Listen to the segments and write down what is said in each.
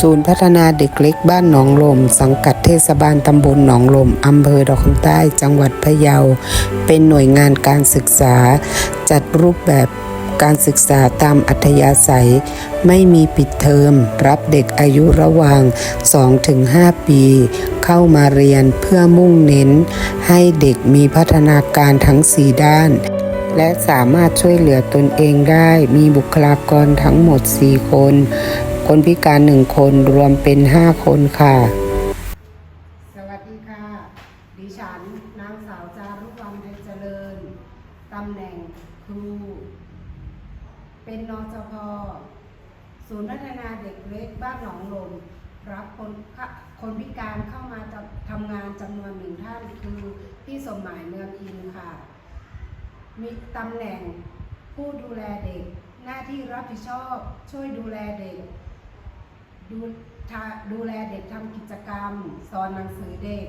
ศูนย์พัฒนาเด็กเล็กบ้านหนองลม สังกัดเทศบาลตำบลหนองลมอำเภอดอกคำใต้จังหวัดพะเยา เป็นหน่วยงานการศึกษา จัดรูปแบบการศึกษาตามอัธยาศัย ไม่มีปิดเทอม รับเด็กอายุระหว่าง 2-5 ปี เข้ามาเรียนเพื่อมุ่งเน้น ให้เด็กมีพัฒนาการทั้ง 4 ด้าน และสามารถช่วยเหลือตนเองได้มีบุคลากรทั้งหมด 4 คน คนพิการ1คนรวมเป็น5คนค่ะ สวัสดีค่ะ ดิฉันนางสาวจารุวรรณเจริญ ตำแหน่งครู เป็นนจพศูนย์พัฒนาเด็กเล็กบ้านหนองลมรับคนคนพิการเข้ามาทำงานจำนวนหนึ่งท่านคือพี่สมหมายเมืองอินค่ะ มีตำแหน่งผู้ดูแลเด็ก หน้าที่รับผิดชอบช่วยดูแลเด็ก ดูดูแลเด็กทำกิจกรรม สอนหนังสือเด็ก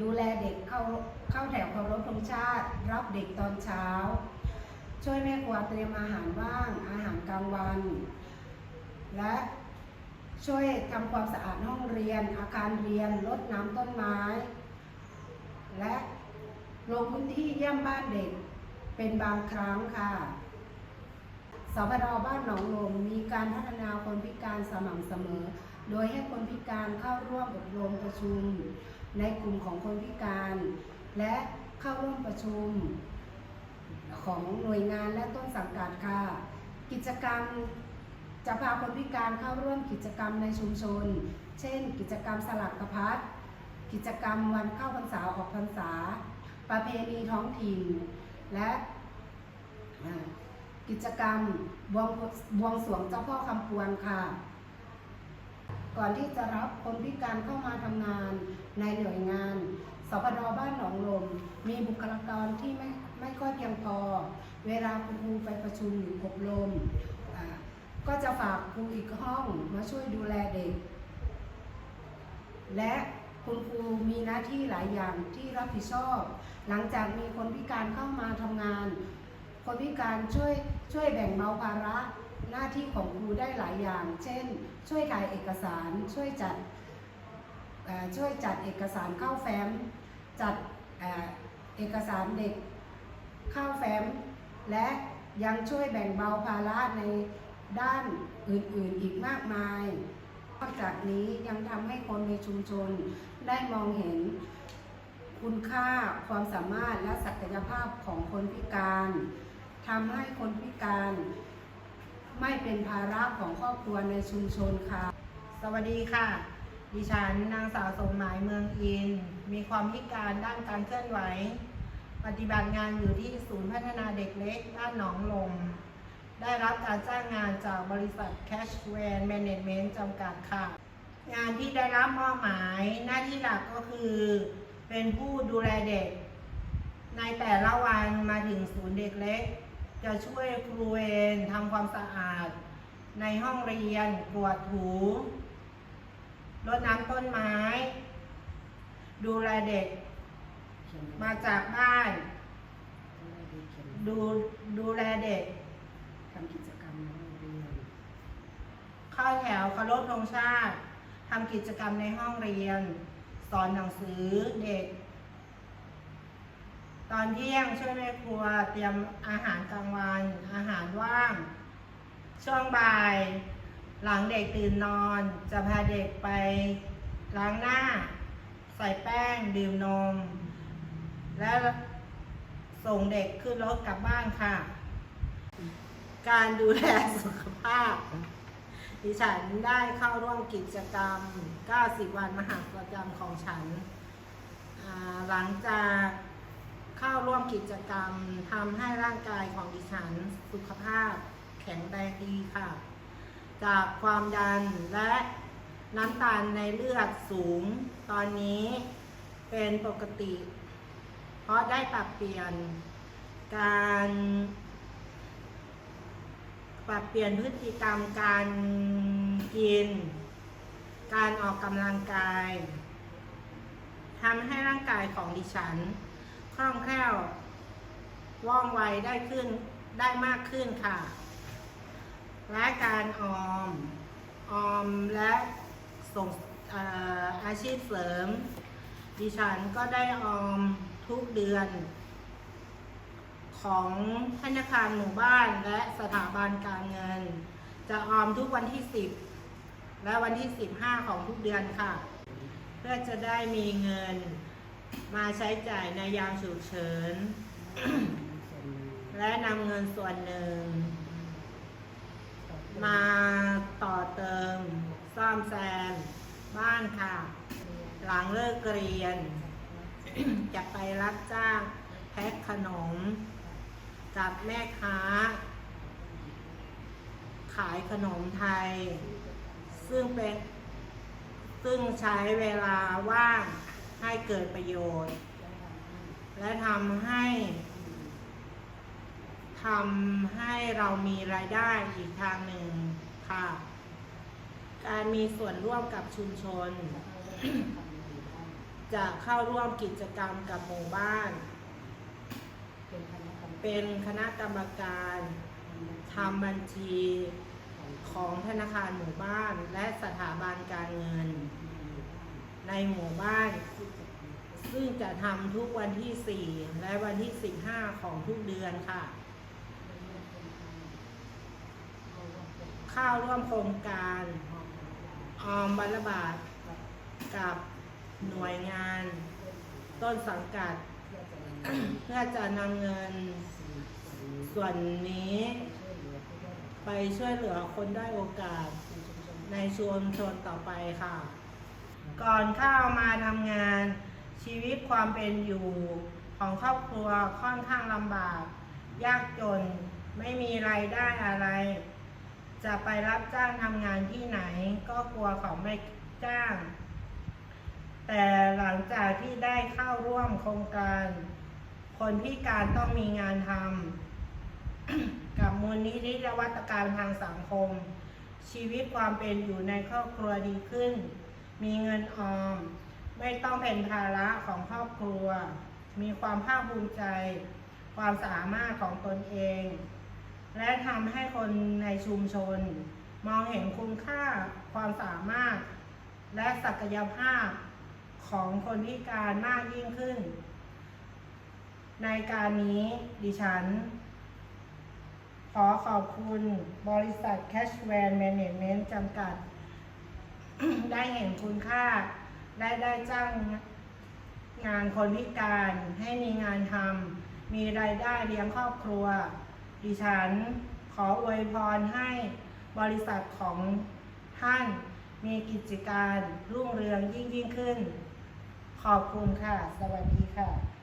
ดูแลเด็กเข้าเข้าแถวเคารพธงชาติ รับเด็กตอนเช้า ช่วยแม่ครัวเตรียมอาหารว่าง อาหารกลางวัน และช่วยทำความสะอาดห้องเรียน อาคารเรียนรดน้ำต้นไม้ และลงพื้นที่เยี่ยมบ้านเด็กเป็นบางครั้งค่ะ สพดบ้านหนองลมมีการพัฒนาคนพิการสม่ำเสมอ โดยให้คนพิการเข้าร่วมอบรมประชุม ในกลุ่มของคนพิการ และเข้าร่วมประชุม ของหน่วยงานและต้นสังกัดค่ะ กิจกรรมจะพาคนพิการเข้าร่วมกิจกรรมในชุมชน เช่น กิจกรรมสลักกระพัดกิจกรรมวันเข้าพรรษาออกพรรษา ประเพณีท้องถิ่น และ กิจกรรมบวงบวงสรวงเจ้าพ่อคำปวนค่ะ ก่อนที่จะรับคนพิการเข้ามาทำงานในหน่วยงานสพดบ้านหนองลม มีบุคลากรที่ไม่ไม่ค่อยเพียงพอ เวลาคุณครูไปประชุมหรืออบรมก็จะฝากครูอีกห้องมาช่วยดูแลเด็ก และคุณครูมีหน้าที่หลายอย่างที่รับผิดชอบ หลังจากมีคนพิการเข้ามาทำงาน คนพิการช่วยช่วยแบ่งเบาภาระหน้าที่ของครูได้หลายอย่าง เช่น ช่วยถ่ายเอกสาร ช่วยจัดช่วยจัดเอกสารเข้าแฟ้ม จัดเอ่อเอกสารเด็กเข้าแฟ้ม และยังช่วยแบ่งเบาภาระในด้านอื่นๆอีกมากมาย นอกจากนี้ยังทำให้คนในชุมชนได้มองเห็นคุณค่าความสามารถและศักยภาพของคนพิการ ทำให้คนพิการ ไม่เป็นภาระของครอบครัวในชุมชนค่ะ สวัสดีค่ะ ดิฉันนางสาวสมหมายเมืองอิน มีความพิการด้านการเคลื่อนไหว ปฏิบัติงานอยู่ที่ศูนย์พัฒนาเด็กเล็กบ้านหนองลม ได้รับการจ้างงานจากบริษัท Cash Van Management จำกัดค่ะ งานที่ได้รับมอบหมายหน้าที่หลักก็คือ เป็นผู้ดูแลเด็ก ในแต่ละวันมาถึงศูนย์เด็กเล็ก จะช่วยครูเวรทำความสะอาด ในห้องเรียนกวาดถูรดน้ำต้นไม้ ดูแลเด็ก มาจากบ้าน ดูดูแลเด็กทำกิจกรรมในโรงเรียน เข้าแถวเคารพธงชาติทำกิจกรรมในห้องเรียน สอนหนังสือเด็ก ตอนเที่ยงช่วยแม่ครัวเตรียมอาหารกลางวัน อาหารว่าง ช่วงบ่าย หลังเด็กตื่นนอน จะพาเด็กไปล้างหน้า ใส่แป้งดื่มนม และส่งเด็กขึ้นรถกลับบ้านค่ะ การดูแลสุขภาพดิฉันได้เข้าร่วมกิจกรรม 90 วันมหากรรมของฉัน หลังจาก ร่วมกิจกรรมทำให้ร่างกายของดิฉันสุขภาพแข็งแรงดีค่ะ จากความดันและน้ำตาลในเลือดสูง ตอนนี้เป็นปกติ เพราะได้ปรับเปลี่ยนการปรับเปลี่ยนพฤติกรรมการกิน การออกกำลังกายทำให้ร่างกายของดิฉัน คล่องแคล่วว่องไวได้ขึ้นได้มากขึ้นค่ะ และการออม ออมและส่งเอ่ออาชีพเสริม ดิฉันก็ได้ออมทุกเดือน ของธนาคารหมู่บ้านและสถาบันการเงิน จะออมทุกวันที่ 10 และวันที่ 15 ของทุกเดือนค่ะ เพื่อจะได้มีเงิน มาใช้จ่ายในยามฉุกเฉิน และนำเงินส่วนหนึ่ง มาต่อเติม ซ่อมแซม บ้านค่ะ หลังเลิกเรียน จะไปรับจ้างแพ็คขนมกับแม่ค้า ขายขนมไทย ซึ่งเป็น ซึ่งใช้เวลาว่าง ให้เกิดประโยชน์ และทำให้ทำให้เรามีรายได้อีกทางหนึ่งค่ะ การมีส่วนร่วมกับชุมชน จะเข้าร่วมกิจกรรมกับหมู่บ้าน เป็นคณะกรรมการทำบัญชีของธนาคารหมู่บ้านและสถาบันการเงิน ในหมู่บ้าน ซึ่งจะทำทุกวันที่ 4 และวันที่ 15 ของทุกเดือนค่ะ เข้าร่วมโครงการออมบัลบาทกับหน่วยงาน ต้นสังกัด เพื่อจะนำเงินส่วนนี้ ไปช่วยเหลือคนได้โอกาสในชุมชนต่อไปค่ะ ก่อนเข้ามาทำงาน ชีวิตความเป็นอยู่ของครอบครัวค่อนข้างลำบาก ยากจนไม่มีไรายได้อะไร จะไปรับจ้างทำงานที่ไหนก็กลัวเขาไม่จ้าง แต่หลังจากที่ได้เข้าร่วมโครงการ คนพิการต้องมีงานทำกับมูลนิธินวัตกรรมทางสังคม ชีวิตความเป็นอยู่ในครอบครัวดีขึ้น มีเงินออม ไม่ต้องเป็นภาระของครอบครัว มีความภาคภูมิใจ ความสามารถของตนเอง และทำให้คนในชุมชน มองเห็นคุณค่าความสามารถ และศักยภาพของคนพิการมากยิ่งขึ้น ในการนี้ดิฉัน ขอขอบคุณบริษัท Cashvan Management จำกัด ได้เห็นคุณค่า ได้ได้จ้างงานคนพิการให้มีงานทำมีรายได้เลี้ยงครอบครัว ดิฉันขออวยพรให้บริษัทของท่านมีกิจการรุ่งเรืองยิ่งยิ่งขึ้น ขอบคุณค่ะ สวัสดีค่ะ